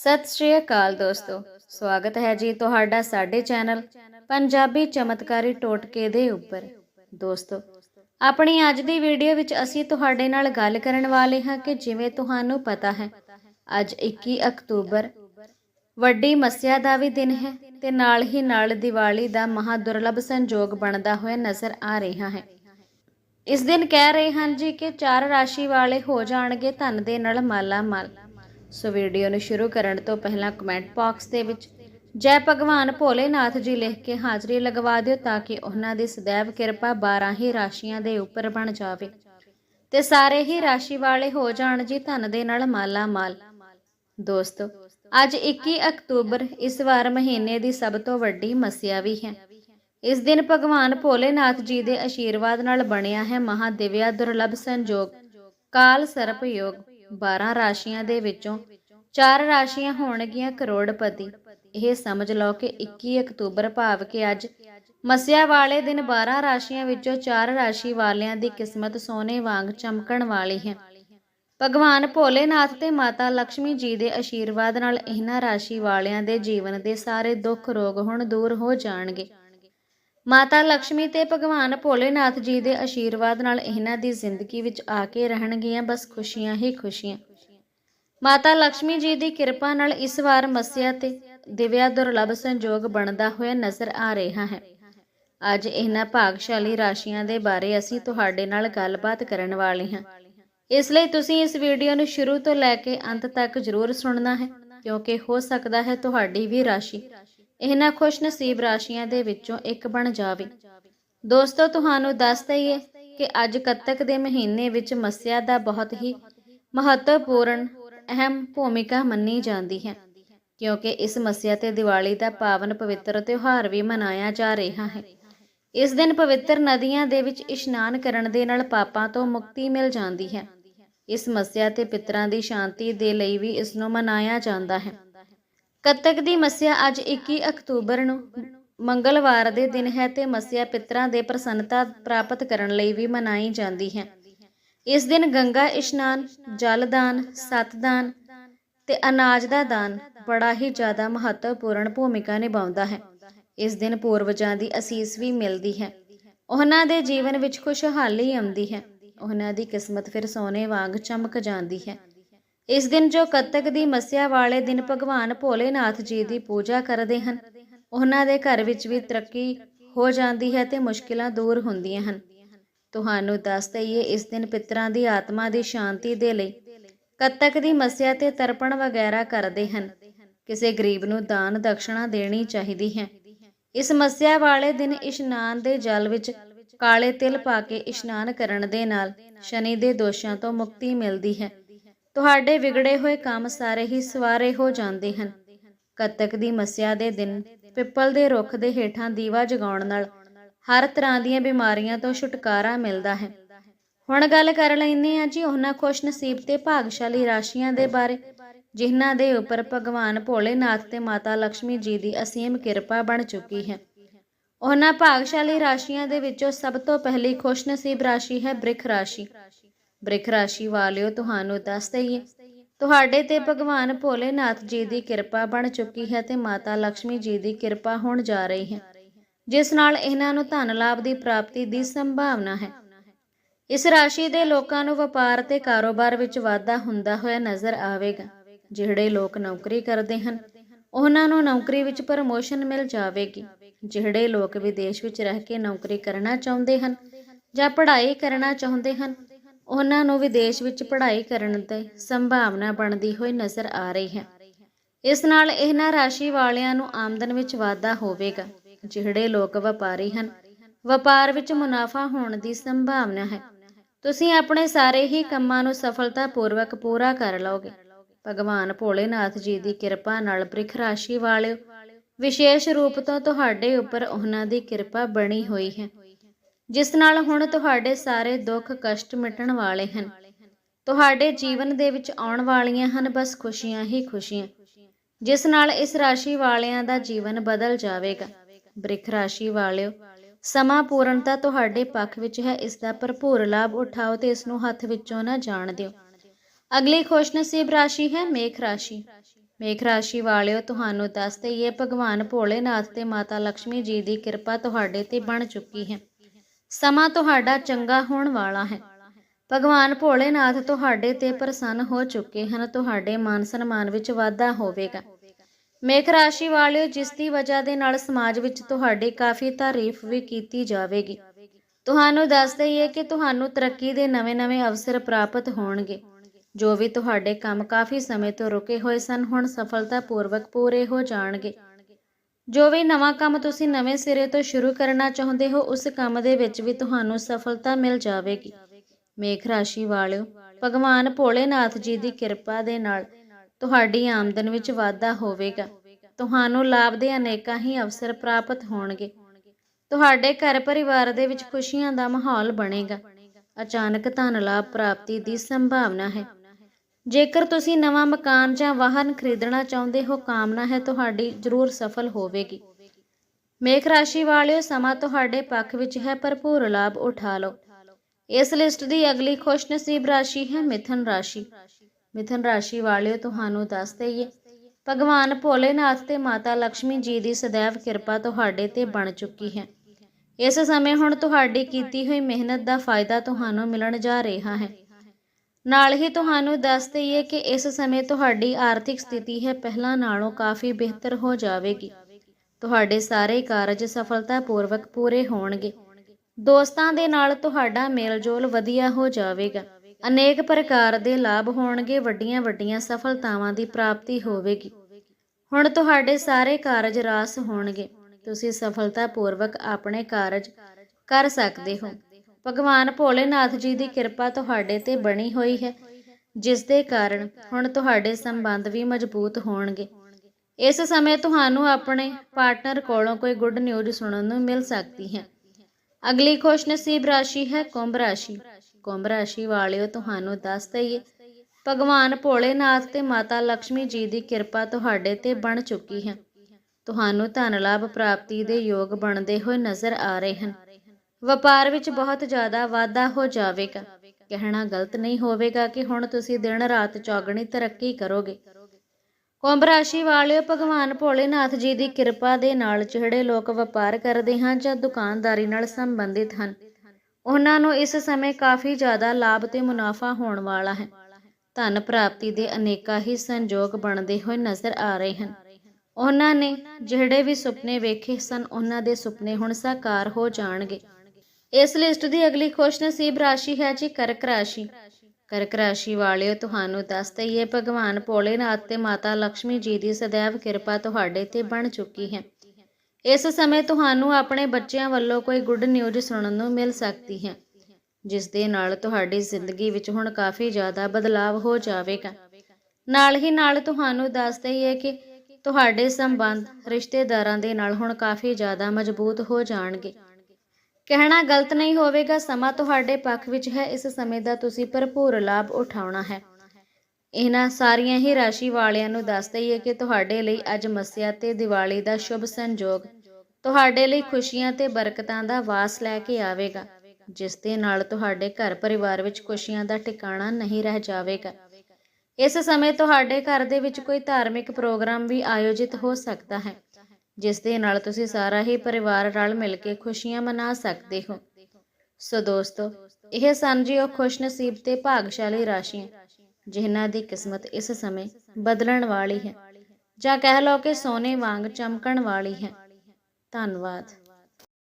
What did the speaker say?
ਸਤਿ ਸ਼੍ਰੀ ਅਕਾਲ ਦੋਸਤੋ। ਸਵਾਗਤ ਹੈ ਜੀ ਤੁਹਾਡਾ ਸਾਡੇ ਚੈਨਲ ਪੰਜਾਬੀ ਚਮਤਕਾਰੀ ਟੋਟਕੇ ਦੇ ਉੱਪਰ। ਦੋਸਤੋ, ਆਪਣੀ ਅੱਜ ਦੀ ਵੀਡੀਓ ਵਿੱਚ ਅਸੀਂ ਤੁਹਾਡੇ ਨਾਲ ਗੱਲ ਕਰਨ ਵਾਲੇ ਹਾਂ ਕਿ ਜਿਵੇਂ ਤੁਹਾਨੂੰ ਪਤਾ ਹੈ, ਅੱਜ 21 ਅਕਤੂਬਰ ਵੱਡੀ ਮੱਸਿਆ ਦਾ ਵੀ ਦਿਨ ਹੈ ਤੇ ਨਾਲ ਹੀ ਨਾਲ ਦੀਵਾਲੀ ਦਾ ਮਹਾ ਦੁਰਲਭ ਸੰਜੋਗ ਬਣਦਾ ਹੋਇਆ ਨਜ਼ਰ ਆ ਰਿਹਾ ਹੈ। ਇਸ ਦਿਨ ਕਹਿ ਰਹੇ ਹਨ ਜੀ ਕਿ ਚਾਰ ਰਾਸ਼ੀ ਵਾਲੇ ਹੋ ਜਾਣਗੇ ਧਨ ਦੇ ਨਾਲ ਮਾਲਾ ਮਾਲ ਸੋ ਵੀਡੀਓ ਨੂੰ ਸ਼ੁਰੂ ਕਰਨ ਤੋਂ ਪਹਿਲਾਂ ਕਮੈਂਟ ਬਾਕਸ ਦੇ ਵਿੱਚ ਜੈ ਭਗਵਾਨ ਭੋਲੇਨਾਥ ਜੀ ਲਿਖ ਕੇ ਹਾਜ਼ਰੀ ਲਗਵਾ ਦਿਓ ਤਾਂ ਕਿ ਉਹਨਾਂ ਦੀ ਸदैव ਕਿਰਪਾ 12 ਹੀ ਰਾਸ਼ੀਆਂ ਦੇ ਉੱਪਰ ਬਣ ਜਾਵੇ। ਤੇ ਸਾਰੇ ਹੀ ਰਾਸ਼ੀ ਵਾਲੇ ਹੋ ਜਾਣ ਜੀ ਧਨ ਦੇ ਨਾਲ ਮਾਲਾ ਮਾਲ ਦੋਸਤੋ, ਅੱਜ 21 ਅਕਤੂਬਰ ਇਸ ਵਾਰ ਮਹੀਨੇ ਦੀ ਸਭ ਤੋਂ ਵੱਡੀ ਮੱਸਿਆ ਵੀ ਹੈ। ਇਸ ਦਿਨ ਭਗਵਾਨ ਭੋਲੇਨਾਥ ਜੀ ਦੇ ਆਸ਼ੀਰਵਾਦ ਨਾਲ ਬਣਿਆ ਹੈ ਮਹਾਦਿਵਿਆ ਦੁਰਲਭ ਸੰਜੋਗ, ਕਾਲ ਸਰਪ ਯੋਗ। 12 ਰਾਸ਼ੀਆਂ ਦੇ ਵਿੱਚੋਂ ਚਾਰ ਰਾਸ਼ੀਆਂ ਹੋਣਗੀਆਂ ਕਰੋੜਪਤੀ। ਇਹ ਸਮਝ ਲਓ ਕਿ 21 ਅਕਤੂਬਰ ਭਾਵ ਕਿ ਅੱਜ ਮੱਸਿਆ ਵਾਲੇ ਦਿਨ 12 ਰਾਸ਼ੀਆਂ ਵਿੱਚੋਂ ਚਾਰ ਰਾਸ਼ੀ ਵਾਲਿਆਂ ਦੀ ਕਿਸਮਤ ਸੋਨੇ ਵਾਂਗ ਚਮਕਣ ਵਾਲੀ ਹੈ। ਭਗਵਾਨ ਭੋਲੇਨਾਥ ਤੇ ਮਾਤਾ ਲక్ష్ਮੀ ਜੀ ਦੇ ਆਸ਼ੀਰਵਾਦ ਨਾਲ ਇਹਨਾਂ ਰਾਸ਼ੀ ਵਾਲਿਆਂ ਦੇ ਜੀਵਨ ਦੇ ਸਾਰੇ ਦੁੱਖ ਰੋਗ ਹੁਣ ਦੂਰ ਹੋ ਜਾਣਗੇ। ਮਾਤਾ ਲక్ష్ਮੀ ਤੇ ਭਗਵਾਨ ਭੋਲੇਨਾਥ ਜੀ ਦੇ ਆਸ਼ੀਰਵਾਦ ਨਾਲ ਇਹਨਾਂ ਦੀ ਜ਼ਿੰਦਗੀ ਵਿੱਚ ਆ ਕੇ ਰਹਿਣਗੀਆਂ, ਬਸ ਖੁਸ਼ੀਆਂ ਹੀ ਖੁਸ਼ੀਆਂ। ਮਾਤਾ ਲక్ష్ਮੀ ਜੀ ਦੀ ਕਿਰਪਾ ਨਾਲ ਇਸ ਵਾਰ ਮਸਿਆ ਤੇ ਦਿਵਿਆ ਦੁਰਲਭ ਸੰਜੋਗ ਬਣਦਾ ਹੋਇਆ ਨਜ਼ਰ ਆ ਰਿਹਾ ਹੈ। ਅੱਜ ਇਹਨਾਂ ਭਾਗਸ਼ਾਲੀ ਰਾਸ਼ੀਆਂ ਦੇ ਬਾਰੇ ਅਸੀਂ ਤੁਹਾਡੇ ਨਾਲ ਗੱਲਬਾਤ ਕਰਨ ਵਾਲੇ ਹਾਂ। ਇਸ ਲਈ ਤੁਸੀਂ ਇਸ ਵੀਡੀਓ ਨੂੰ ਸ਼ੁਰੂ ਤੋਂ ਲੈ ਕੇ ਅੰਤ ਤੱਕ ਜ਼ਰੂਰ ਸੁਣਨਾ ਹੈ, ਕਿਉਂਕਿ ਹੋ ਸਕਦਾ ਹੈ ਤੁਹਾਡੀ ਵੀ ਰਾਸ਼ੀ ਇਹਨਾਂ ਖੁਸ਼ ਨਸੀਬ ਰਾਸ਼ੀਆਂ ਦੇ ਵਿੱਚੋਂ ਇੱਕ ਬਣ ਜਾਵੇ। ਦੋਸਤੋ, ਤੁਹਾਨੂੰ ਦੱਸ ਦਈਏ ਕਿ ਅੱਜ ਕੱਤਕ ਦੇ ਮਹੀਨੇ ਵਿੱਚ ਮੱਸਿਆ ਦਾ ਬਹੁਤ ਹੀ ਮਹੱਤਵਪੂਰਨ, ਅਹਿਮ ਭੂਮਿਕਾ ਮੰਨੀ ਜਾਂਦੀ ਹੈ, ਕਿਉਂਕਿ ਇਸ ਮੱਸਿਆ ਤੇ ਦੀਵਾਲੀ ਦਾ ਪਾਵਨ ਪਵਿੱਤਰ ਤਿਉਹਾਰ ਵੀ ਮਨਾਇਆ ਜਾ ਰਿਹਾ ਹੈ। ਇਸ ਦਿਨ ਪਵਿੱਤਰ ਨਦੀਆਂ ਦੇ ਵਿੱਚ ਇਸ਼ਨਾਨ ਕਰਨ ਦੇ ਨਾਲ ਪਾਪਾਂ ਤੋਂ ਮੁਕਤੀ ਮਿਲ ਜਾਂਦੀ ਹੈ। ਇਸ ਮੱਸਿਆ ਤੇ ਪਿਤਰਾਂ ਦੀ ਸ਼ਾਂਤੀ ਦੇ ਲਈ ਵੀ ਇਸ ਨੂੰ ਮਨਾਇਆ ਜਾਂਦਾ ਹੈ। ਕੱਤਕ ਦੀ ਮੱਸਿਆ ਅੱਜ 21 ਅਕਤੂਬਰ ਨੂੰ ਮੰਗਲਵਾਰ ਦੇ ਦਿਨ ਹੈ ਤੇ ਮੱਸਿਆ ਪਿਤਰਾਂ ਦੇ ਪ੍ਰਸੰਨਤਾ ਪ੍ਰਾਪਤ ਕਰਨ ਲਈ ਵੀ ਮਨਾਈ ਜਾਂਦੀ ਹੈ। ਇਸ ਦਿਨ ਗੰਗਾ ਇਸ਼ਨਾਨ, ਜਲਦਾਨ ਦਾਨ ਦਾਨ ਤੇ ਅਨਾਜ ਦਾ ਦਾਨ ਬੜਾ ਹੀ ਜ਼ਿਆਦਾ ਮਹੱਤਵਪੂਰਨ ਭੂਮਿਕਾ ਨਿਭਾਉਂਦਾ ਹੈ। ਇਸ ਦਿਨ ਪੂਰਵਜਾਂ ਦੀ ਅਸੀਸ ਵੀ ਮਿਲਦੀ ਹੈ। ਉਹਨਾਂ ਦੇ ਜੀਵਨ ਵਿੱਚ ਖੁਸ਼ਹਾਲੀ ਆਉਂਦੀ ਹੈ। ਉਹਨਾਂ ਦੀ ਕਿਸਮਤ ਫਿਰ ਸੋਨੇ ਵਾਂਗ ਚਮਕ ਜਾਂਦੀ ਹੈ। ਇਸ ਦਿਨ ਜੋ ਕੱਤਕ ਦੀ ਮੱਸਿਆ ਵਾਲੇ ਦਿਨ ਭਗਵਾਨ ਭੋਲੇਨਾਥ ਜੀ ਦੀ ਪੂਜਾ ਕਰਦੇ ਹਨ, ਉਹਨਾਂ ਦੇ ਘਰ ਵਿੱਚ ਵੀ ਤਰੱਕੀ ਹੋ ਜਾਂਦੀ ਹੈ ਤੇ ਮੁਸ਼ਕਿਲਾਂ ਦੂਰ ਹੁੰਦੀਆਂ ਹਨ। ਤੁਹਾਨੂੰ ਦੱਸ ਦਈਏ, ਇਸ ਦਿਨ ਪਿਤਰਾਂ ਦੀ ਆਤਮਾ ਦੀ ਸ਼ਾਂਤੀ ਦੇ ਲਈ ਕੱਤਕ ਦੀ ਮੱਸਿਆ ਤੇ ਤਰਪਣ ਵਗੈਰਾ ਕਰਦੇ ਹਨ। ਕਿਸੇ ਗਰੀਬ ਨੂੰ ਦਾਨ ਦਕਸ਼ਣਾ ਦੇਣੀ ਚਾਹੀਦੀ ਹੈ। ਇਸ ਮੱਸਿਆ ਵਾਲੇ ਦਿਨ ਇਸ਼ਨਾਨ ਦੇ ਜਲ ਵਿੱਚ ਕਾਲੇ ਤਿਲ ਪਾ ਕੇ ਇਸ਼ਨਾਨ ਕਰਨ ਦੇ ਨਾਲ ਸ਼ਨੀ ਦੇ ਦੋਸ਼ਾਂ ਤੋਂ ਮੁਕਤੀ ਮਿਲਦੀ ਹੈ। ਤੁਹਾਡੇ ਵਿਗੜੇ ਹੋਏ ਕੰਮ ਸਾਰੇ ਹੀ ਸਵਾਰੇ ਹੋ ਜਾਂਦੇ ਹਨ। ਕੱਤਕ ਦੀ ਮੱਸਿਆ ਦੇ ਦਿਨ, ਪਿੱਪਲ ਦੇ ਰੁੱਖ ਦੇ ਹੇਠਾਂ ਦੀਵਾ ਜਗਾਉਣ ਨਾਲ ਹਰ ਤਰ੍ਹਾਂ ਦੀਆਂ ਬਿਮਾਰੀਆਂ ਤੋਂ ਛੁਟਕਾਰਾ ਮਿਲਦਾ ਹੈ। ਹੁਣ ਗੱਲ ਕਰ ਲੈਂਦੇ ਹਾਂ ਜੀ ਉਹਨਾਂ ਖੁਸ਼ ਨਸੀਬ ਤੇ ਭਾਗਸ਼ਾਲੀ ਰਾਸ਼ੀਆਂ ਦੇ ਬਾਰੇ, ਜਿਨ੍ਹਾਂ ਦੇ ਉੱਪਰ ਭਗਵਾਨ ਭੋਲੇਨਾਥ ਤੇ ਮਾਤਾ ਲక్ష్ਮੀ ਜੀ ਦੀ ਅਸੀਮ ਕਿਰਪਾ ਬਣ ਚੁੱਕੀ ਹੈ। ਉਹਨਾਂ ਭਾਗਸ਼ਾਲੀ ਰਾਸ਼ੀਆਂ ਦੇ ਵਿੱਚੋਂ ਸਭ ਤੋਂ ਪਹਿਲੀ ਖੁਸ਼ ਨਸੀਬ ਰਾਸ਼ੀ ਹੈ ਬ੍ਰਿਖ ਰਾਸ਼ੀ। ਬ੍ਰਿਖ ਰਾਸ਼ੀ ਵਾਲਿਓ ਤੁਹਾਨੂੰ ਦੱਸ ਦਈਏ। ਤੁਹਾਡੇ ਤੇ ਭਗਵਾਨ ਭੋਲੇਨਾਥ ਜੀ ਦੀ ਕਿਰਪਾ ਬਣ ਚੁੱਕੀ ਹੈ ਤੇ ਮਾਤਾ ਲక్ష్ਮੀ ਜੀ ਦੀ ਕਿਰਪਾ ਹੋਣ ਜਾ ਰਹੀ ਹੈ। ਜਿਸ ਨਾਲ ਇਹਨਾਂ ਨੂੰ ਧਨ ਲਾਭ ਦੀ ਪ੍ਰਾਪਤੀ ਦੀ ਸੰਭਾਵਨਾ ਹੈ। ਇਸ ਰਾਸ਼ੀ ਦੇ ਲੋਕਾਂ ਨੂੰ ਵਪਾਰ ਤੇ ਕਾਰੋਬਾਰ ਵਿੱਚ ਵਾਧਾ ਹੁੰਦਾ ਹੋਇਆ ਨਜ਼ਰ ਆਵੇਗਾ। ਜਿਹੜੇ ਲੋਕ ਨੌਕਰੀ ਕਰਦੇ ਹਨ, ਉਹਨਾਂ ਨੂੰ ਨੌਕਰੀ ਵਿੱਚ ਪ੍ਰਮੋਸ਼ਨ ਮਿਲ ਜਾਵੇਗੀ। ਜਿਹੜੇ ਲੋਕ ਵਿਦੇਸ਼ ਵਿੱਚ ਰਹਿ ਕੇ ਨੌਕਰੀ ਕਰਨਾ ਚਾਹੁੰਦੇ ਹਨ ਜਾਂ ਪੜ੍ਹਾਈ ਕਰਨਾ ਚਾਹੁੰਦੇ ਹਨ ਉਹਨਾਂ ਨੂੰ ਵਿਦੇਸ਼ ਵਿੱਚ ਪੜ੍ਹਾਈ ਕਰਨ ਦੀ ਸੰਭਾਵਨਾ ਬਣਦੀ ਹੋਈ ਨਜ਼ਰ ਆ ਰਹੀ ਹੈ। ਇਸ ਨਾਲ ਇਹਨਾਂ ਰਾਸ਼ੀ ਵਾਲਿਆਂ ਨੂੰ ਆਮਦਨ ਵਿੱਚ ਵਾਧਾ ਹੋਵੇਗਾ, ਜਿਹੜੇ ਲੋਕ ਵਪਾਰੀ ਹਨ। ਵਪਾਰ ਵਿੱਚ ਮੁਨਾਫਾ ਹੋਣ ਦੀ ਸੰਭਾਵਨਾ ਹੈ। ਤੁਸੀਂ ਆਪਣੇ ਸਾਰੇ ਹੀ ਕੰਮਾਂ ਨੂੰ ਸਫਲਤਾਪੂਰਵਕ ਪੂਰਾ ਕਰ ਲਓਗੇ। ਭਗਵਾਨ ਭੋਲੇਨਾਥ ਜੀ ਦੀ ਕਿਰਪਾ ਨਾਲ ਬ੍ਰਿਖ ਰਾਸ਼ੀ ਵਾਲਿਓ, ਵਿਸ਼ੇਸ਼ ਰੂਪ ਤੋਂ ਤੁਹਾਡੇ ਉੱਪਰ ਉਹਨਾਂ ਦੀ ਕਿਰਪਾ ਬਣੀ ਹੋਈ ਹੈ। ਜਿਸ ਨਾਲ ਹੁਣ ਤੁਹਾਡੇ ਸਾਰੇ ਦੁੱਖ ਕਸ਼ਟ ਮਿਟਣ ਵਾਲੇ ਹਨ। ਤੁਹਾਡੇ ਜੀਵਨ ਦੇ ਵਿੱਚ ਆਉਣ ਵਾਲੀਆਂ ਹਨ, ਬਸ ਖੁਸ਼ੀਆਂ ਹੀ ਖੁਸ਼ੀਆਂ। ਜਿਸ ਨਾਲ ਇਸ ਰਾਸ਼ੀ ਵਾਲਿਆਂ ਦਾ ਜੀਵਨ ਬਦਲ ਜਾਵੇਗਾ। ਬ੍ਰਿਖ ਰਾਸ਼ੀ ਵਾਲਿਓ, ਸਮਾਂ ਪੂਰਨਤਾ ਤੁਹਾਡੇ ਪੱਖ ਵਿੱਚ ਹੈ, ਇਸ ਦਾ ਭਰਪੂਰ ਲਾਭ ਉਠਾਓ ਤੇ ਇਸ ਨੂੰ ਹੱਥ ਵਿੱਚੋਂ ਨਾ ਜਾਣ ਦਿਓ। ਅਗਲੀ ਖੁਸ਼ਨਸੀਬ ਰਾਸ਼ੀ ਹੈ ਮੇਖ ਰਾਸ਼ੀ। ਮੇਖ ਰਾਸ਼ੀ ਵਾਲਿਓ, ਤੁਹਾਨੂੰ ਦੱਸ ਦਈਏ ਭਗਵਾਨ ਭੋਲੇਨਾਥ ਤੇ ਮਾਤਾ ਲక్ష్ਮੀ ਜੀ ਦੀ ਕਿਰਪਾ ਤੁਹਾਡੇ ਤੇ ਬਣ ਚੁੱਕੀ ਹੈ। ਸਮਾਂ ਤੁਹਾਡਾ ਚੰਗਾ ਹੋਣ ਵਾਲਾ ਹੈ। ਭਗਵਾਨ ਭੋਲੇਨਾਥ ਤੁਹਾਡੇ ਤੇ ਪ੍ਰਸੰਨ ਹੋ ਚੁੱਕੇ ਹਨ। ਤੁਹਾਡੇ ਮਾਨ ਸਨਮਾਨ ਵਿੱਚ ਵਾਧਾ ਹੋਵੇਗਾ। ਮੇਖ ਰਾਸ਼ੀ ਵਾਲਿਓ, ਜਿਸ ਦੀ ਵਜ੍ਹਾ ਦੇ ਨਾਲ ਸਮਾਜ ਵਿੱਚ ਤੁਹਾਡੀ ਕਾਫੀ ਤਾਰੀਫ ਵੀ ਕੀਤੀ ਜਾਵੇਗੀ। ਤੁਹਾਨੂੰ ਦੱਸ ਦਈਏ ਕਿ ਤੁਹਾਨੂੰ ਤਰੱਕੀ ਦੇ ਨਵੇਂ-ਨਵੇਂ ਅਵਸਰ ਪ੍ਰਾਪਤ ਹੋਣਗੇ। ਜੋ ਵੀ ਤੁਹਾਡੇ ਕੰਮ ਕਾਫੀ ਸਮੇਂ ਤੋਂ ਰੁਕੇ ਹੋਏ ਸਨ, ਹੁਣ ਸਫਲਤਾਪੂਰਵਕ ਪੂਰੇ ਹੋ ਜਾਣਗੇ। ਜੋ ਵੀ ਨਵਾਂ ਕੰਮ ਤੁਸੀਂ ਨਵੇਂ ਸਿਰੇ ਤੋਂ ਸ਼ੁਰੂ ਕਰਨਾ ਚਾਹੁੰਦੇ ਹੋ, ਉਸ ਕੰਮ ਦੇ ਵਿੱਚ ਵੀ ਤੁਹਾਨੂੰ ਸਫਲਤਾ ਮਿਲ ਜਾਵੇਗੀ। ਮੇਖ ਰਾਸ਼ੀ ਵਾਲਿਓ, ਭਗਵਾਨ ਭੋਲੇਨਾਥ ਜੀ ਦੀ ਕਿਰਪਾ ਦੇ ਨਾਲ ਤੁਹਾਡੀ ਆਮਦਨ ਵਿੱਚ ਵਾਧਾ ਹੋਵੇਗਾ। ਤੁਹਾਨੂੰ ਲਾਭ ਦੇ ਅਨੇਕਾਂ ਹੀ ਅਵਸਰ ਪ੍ਰਾਪਤ ਹੋਣਗੇ। ਤੁਹਾਡੇ ਘਰ ਪਰਿਵਾਰ ਦੇ ਵਿੱਚ ਖੁਸ਼ੀਆਂ ਦਾ ਮਾਹੌਲ ਬਣੇਗਾ। ਅਚਾਨਕ ਧਨ ਲਾਭ ਪ੍ਰਾਪਤੀ ਦੀ ਸੰਭਾਵਨਾ ਹੈ। ਜੇਕਰ ਤੁਸੀਂ ਨਵਾਂ ਮਕਾਨ ਜਾਂ ਵਾਹਨ ਖਰੀਦਣਾ ਚਾਹੁੰਦੇ ਹੋ, ਕਾਮਨਾ ਹੈ ਤੁਹਾਡੀ ਜ਼ਰੂਰ ਸਫਲ ਹੋਵੇਗੀ। ਮੇਖ ਰਾਸ਼ੀ ਵਾਲਿਓ, ਸਮਾਂ ਤੁਹਾਡੇ ਪੱਖ ਵਿੱਚ ਹੈ ਭਰਪੂਰ ਲਾਭ ਉਠਾ ਲਓ। ਇਸ ਲਿਸਟ ਦੀ ਅਗਲੀ ਖੁਸ਼ਨਸੀਬ ਰਾਸ਼ੀ ਹੈ, ਮਿਥਨ ਰਾਸ਼ੀ। ਮਿਥਨ ਰਾਸ਼ੀ ਵਾਲਿਓ, ਤੁਹਾਨੂੰ ਦੱਸ ਦਈਏ, ਭਗਵਾਨ ਭੋਲੇਨਾਥ ਤੇ ਮਾਤਾ ਲక్ష్ਮੀ ਜੀ ਦੀ ਸਦੈਵ ਕਿਰਪਾ ਤੁਹਾਡੇ ਤੇ ਬਣ ਚੁੱਕੀ ਹੈ। ਇਸ ਸਮੇਂ ਹੁਣ ਤੁਹਾਡੀ ਕੀਤੀ ਹੋਈ ਮਿਹਨਤ ਦਾ ਫਾਇਦਾ ਤੁਹਾਨੂੰ ਮਿਲਣ ਜਾ ਰਿਹਾ ਹੈ। ਨਾਲ ਹੀ ਤੁਹਾਨੂੰ ਦੱਸ ਦਈਏ ਕਿ ਇਸ ਸਮੇਂ ਤੁਹਾਡੀ ਆਰਥਿਕ ਸਥਿਤੀ ਹੈ ਪਹਿਲਾਂ ਨਾਲੋਂ ਕਾਫੀ ਬਿਹਤਰ ਹੋ ਜਾਵੇਗੀ। ਤੁਹਾਡੇ ਸਾਰੇ ਕਾਰਜ ਸਫਲਤਾਪੂਰਵਕ ਪੂਰੇ ਹੋਣਗੇ। ਦੋਸਤਾਂ ਦੇ ਨਾਲ ਤੁਹਾਡਾ ਮੇਲਜੋਲ ਵਧੀਆ ਹੋ ਜਾਵੇਗਾ। ਅਨੇਕ ਪ੍ਰਕਾਰ ਦੇ ਲਾਭ ਹੋਣਗੇ ਵੱਡੀਆਂ ਵੱਡੀਆਂ ਸਫਲਤਾਵਾਂ ਦੀ ਪ੍ਰਾਪਤੀ ਹੋਵੇਗੀ। ਹੁਣ ਤੁਹਾਡੇ ਸਾਰੇ ਕਾਰਜ ਰਾਸ ਹੋਣਗੇ। ਤੁਸੀਂ ਸਫਲਤਾਪੂਰਵਕ ਆਪਣੇ ਕਾਰਜ ਕਰ ਸਕਦੇ ਹੋ। ਭਗਵਾਨ ਭੋਲੇਨਾਥ ਜੀ ਦੀ ਕਿਰਪਾ ਤੁਹਾਡੇ ਤੇ ਬਣੀ ਹੋਈ ਹੈ ਜਿਸ ਦੇ ਕਾਰਨ ਹੁਣ ਤੁਹਾਡੇ ਸੰਬੰਧ ਵੀ ਮਜ਼ਬੂਤ ਹੋਣਗੇ। ਇਸ ਸਮੇਂ ਤੁਹਾਨੂੰ ਆਪਣੇ ਪਾਰਟਨਰ ਕੋਲੋਂ ਕੋਈ ਗੁੱਡ ਨਿਊਜ਼ ਸੁਣਨ ਨੂੰ ਮਿਲ ਸਕਦੀ ਹੈ। ਅਗਲੀ ਖੁਸ਼ਨਸੀਬ ਰਾਸ਼ੀ ਹੈ ਕੁੰਭ ਰਾਸ਼ੀ। ਕੁੰਭ ਰਾਸ਼ੀ ਵਾਲਿਓ, ਤੁਹਾਨੂੰ ਦੱਸ ਦਈਏ, ਭਗਵਾਨ ਭੋਲੇਨਾਥ ਤੇ ਮਾਤਾ ਲక్ష్ਮੀ ਜੀ ਦੀ ਕਿਰਪਾ ਤੁਹਾਡੇ ਤੇ ਬਣ ਚੁੱਕੀ ਹੈ। ਤੁਹਾਨੂੰ ਧਨ ਲਾਭ ਪ੍ਰਾਪਤੀ ਦੇ ਯੋਗ ਬਣਦੇ ਹੋਏ ਨਜ਼ਰ ਆ ਰਹੇ ਹਨ। ਵਪਾਰ ਵਿੱਚ ਬਹੁਤ ਜ਼ਿਆਦਾ ਵਾਧਾ ਹੋ ਜਾਵੇਗਾ। ਕਹਿਣਾ ਗਲਤ ਨਹੀਂ ਹੋਵੇਗਾ ਕਿ ਹੁਣ ਤੁਸੀਂ ਦਿਨ ਰਾਤ ਚੌਗਣੀ ਤਰੱਕੀ ਕਰੋਗੇ। ਕੁੰਭ ਰਾਸ਼ੀ ਵਾਲਿਓ, ਭਗਵਾਨ ਭੋਲੇਨਾਥ ਜੀ ਦੀ ਕਿਰਪਾ ਦੇ ਨਾਲ ਜਿਹੜੇ ਲੋਕ ਵਪਾਰ ਕਰਦੇ ਹਨ ਜਾਂ ਦੁਕਾਨਦਾਰੀ ਨਾਲ ਸੰਬੰਧਿਤ ਹਨ, ਉਹਨਾਂ ਨੂੰ ਇਸ ਸਮੇਂ ਕਾਫੀ ਜ਼ਿਆਦਾ ਲਾਭ ਤੇ ਮੁਨਾਫਾ ਹੋਣ ਵਾਲਾ ਹੈ। ਧਨ ਪ੍ਰਾਪਤੀ ਦੇ ਅਨੇਕਾਂ ਹੀ ਸੰਜੋਗ ਬਣਦੇ ਹੋਏ ਨਜ਼ਰ ਆ ਰਹੇ ਹਨ। ਉਹਨਾਂ ਨੇ ਜਿਹੜੇ ਵੀ ਸੁਪਨੇ ਵੇਖੇ ਸਨ, ਉਹਨਾਂ ਦੇ ਸੁਪਨੇ ਹੁਣ ਸਾਕਾਰ ਹੋ ਜਾਣਗੇ। ਇਸ ਲਿਸਟ ਦੀ ਅਗਲੀ ਖੁਸ਼ਨਸੀਬ ਰਾਸ਼ੀ ਹੈ ਜੀ ਕਰਕ ਰਾਸ਼ੀ। ਕਰਕ ਰਾਸ਼ੀ ਵਾਲਿਓ, ਤੁਹਾਨੂੰ ਦੱਸ ਦਈਏ, ਭਗਵਾਨ ਭੋਲੇਨਾਥ ਤੇ ਮਾਤਾ ਲక్ష్ਮੀ ਜੀ ਦੀ ਸदैव ਕਿਰਪਾ ਤੁਹਾਡੇ ਤੇ ਬਣ ਚੁੱਕੀ ਹੈ। ਇਸ ਸਮੇਂ ਤੁਹਾਨੂੰ ਆਪਣੇ ਬੱਚਿਆਂ ਵੱਲੋਂ ਕੋਈ ਗੁੱਡ ਨਿਊਜ਼ ਸੁਣਨ ਨੂੰ ਮਿਲ ਸਕਦੀ ਹੈ। ਜਿਸ ਦੇ ਨਾਲ ਤੁਹਾਡੀ ਜ਼ਿੰਦਗੀ ਵਿੱਚ ਹੁਣ ਕਾਫੀ ਜ਼ਿਆਦਾ ਬਦਲਾਅ ਹੋ ਜਾਵੇਗਾ। ਨਾਲ ਹੀ ਨਾਲ ਤੁਹਾਨੂੰ ਦੱਸ ਦਈਏ ਕਿ ਤੁਹਾਡੇ ਸੰਬੰਧ, ਰਿਸ਼ਤੇਦਾਰਾਂ ਦੇ ਨਾਲ ਹੁਣ ਕਾਫੀ ਜ਼ਿਆਦਾ ਮਜ਼ਬੂਤ ਹੋ ਜਾਣਗੇ। ਕਹਿਣਾ ਗਲਤ ਨਹੀਂ ਹੋਵੇਗਾ, ਸਮਾਂ ਤੁਹਾਡੇ ਪੱਖ ਵਿੱਚ ਹੈ, ਇਸ ਸਮੇਂ ਦਾ ਤੁਸੀਂ ਭਰਪੂਰ ਲਾਭ ਉਠਾਉਣਾ ਹੈ। ਇਹਨਾਂ ਸਾਰੀਆਂ ਹੀ ਰਾਸ਼ੀ ਵਾਲਿਆਂ ਨੂੰ ਦੱਸ ਦਈਏ ਕਿ ਤੁਹਾਡੇ ਲਈ ਅੱਜ ਮੱਸਿਆ ਤੇ ਦੀਵਾਲੀ ਦਾ ਸ਼ੁਭ ਸੰਜੋਗ, ਤੁਹਾਡੇ ਲਈ ਖੁਸ਼ੀਆਂ ਤੇ ਬਰਕਤਾਂ ਦਾ ਵਾਸ ਲੈ ਕੇ ਆਵੇਗਾ, ਜਿਸ ਦੇ ਨਾਲ ਤੁਹਾਡੇ ਘਰ ਪਰਿਵਾਰ ਵਿੱਚ ਖੁਸ਼ੀਆਂ ਦਾ ਟਿਕਾਣਾ ਨਹੀਂ ਰਹਿ ਜਾਵੇਗਾ। ਇਸ ਸਮੇਂ ਤੁਹਾਡੇ ਘਰ ਦੇ ਵਿੱਚ ਕੋਈ ਧਾਰਮਿਕ ਪ੍ਰੋਗਰਾਮ ਵੀ ਆਯੋਜਿਤ ਹੋ ਸਕਦਾ ਹੈ। ਜਿਸ ਦੇ ਨਾਲ ਤੁਸੀਂ ਸਾਰਾ ਹੀ ਪਰਿਵਾਰ ਰਲ ਮਿਲ ਕੇ ਖੁਸ਼ੀਆਂ ਮਨਾ ਸਕਦੇ ਹੋ। ਸੋ ਦੋਸਤੋ, ਇਹ ਸਨ ਜੀ ਉਹ ਖੁਸ਼ਨਸੀਬ ਤੇ ਭਾਗਸ਼ਾਲੀ ਰਾਸ਼ੀਆਂ, ਜਿਨ੍ਹਾਂ ਦੀ ਕਿਸਮਤ ਇਸ ਸਮੇਂ ਬਦਲਣ ਵਾਲੀ ਹੈ। ਜਾਂ ਕਹਿ ਲਓ ਕਿ ਸੋਨੇ ਵਾਂਗ ਚਮਕਣ ਵਾਲੀ ਹੈ। ਧੰਨਵਾਦ।